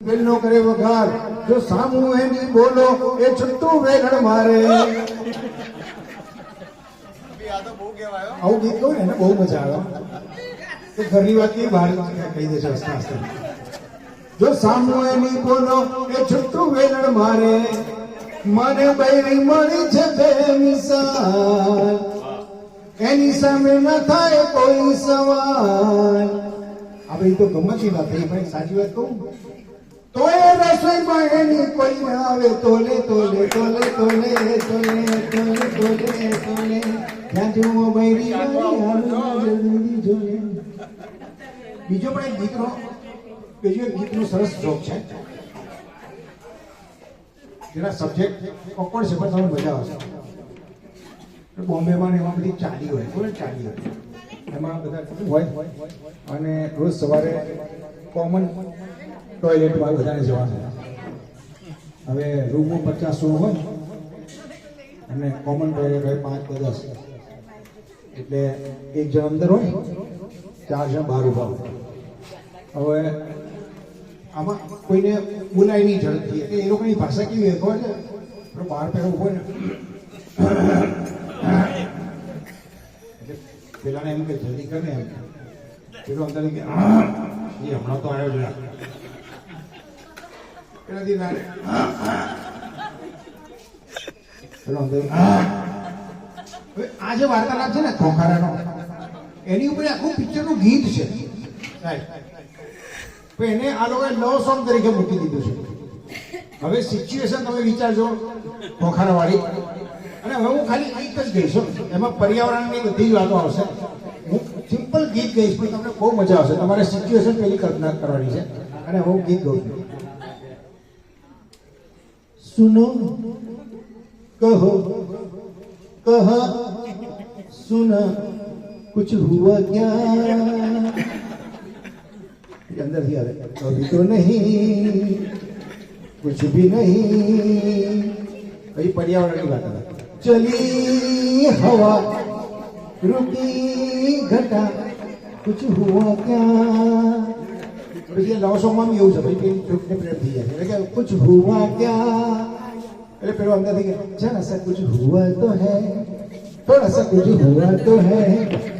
દિલ નો કરે વઘાર. જો સામું એની બોલો, એ છૂટું વેગણ મારે. આવું ગીત કહું એને બહુ મજા આવે. એ ઘરની વાતની બહાર કહી દેશે હસતા હસતા જો સામું એની બોલો, એ છૂટું વેગણ મારે. મને બૈરી મળી છે બે મિસાલ એની સામે ન થાય કોઈ સવાલ. આપણે તો ગમત ના થઈ ભાઈ સાચી વાત કહું. રસોઈમાં એની કોઈ આવે તોલે તોલે તોલે તોલે તોલે તોલે તોલે તોલે ત્યાં જુઓ બૈરી જલ્દી જોલે બીજો પણ એક ગીતનો બીજો એક ગીતનો સરસ જોક છે. જેના સબ્જેક્ટ ઓકવર્ડ છે, પણ તમને મજા આવશે. બોમ્બેમાં ને એમાં બધી ચાલી હોય બોલે ચાલી હોય. એમાં બધા હોય. અને રોજ સવારે કોમન ટોયલેટમાં બધાને જવાનું. હવે રૂમો પચાસ સો હોય અને કોમન ટોયલેટ હોય પાંચ દસ. એટલે એક જણ અંદર હોય, ચાર જણ બહાર ઊભા હોય. હવે આમાં કોઈને બોલાય નહીં ઝડપથી. એટલે એ લોકોની ભાષા કેવી હોય ખબર છે? બહાર પેલો ઊભો ને. એટલે પેલાને એમ કે, જલ્દી કરે એમ. પેલો અંદર કે, એ હમણાં તો આવ્યો જ હવે આ જે વાર્તાલાપ છે ને ખોખારાનો એની ઉપર આખું પિક્ચરનું ગીત છે. સાહેબ એને આ લોકોએ લવ સોંગ તરીકે મૂકી દીધું છે. હવે સિચ્યુએશન તમે વિચારજો ખોખારાવાળી. અને હવે હું ખાલી ગીત જ ગઈશ એમાં પર્યાવરણની બધી જ વાતો આવશે. હું સિમ્પલ ગીત ગઈશ પણ તમને બહુ મજા આવશે. તમારે સિચ્યુએશન પેલી કલ્પના કરવાની છે. અને હું ગીત ગઉં છું. सुनो। कहो। कहा। सुना। कुछ हुआ क्या? अंदर ही आ रहे कभी तो नहीं। कुछ भी नहीं। अभी पर्यावरण की बात है। चली हवा। रुकी घटा। कुछ हुआ क्या? પછી લવ સોંગમાં બી એવું છે ભાઈ પેલી ટ્રીપને પ્રેમ થઈ જાય એટલે કે કુછ હુઆ ક્યા એટલે પેલો અંદરથી કે જરા સા કુછ હુઆ તો હૈ થોડા સા કુછ હુઆ તો હૈ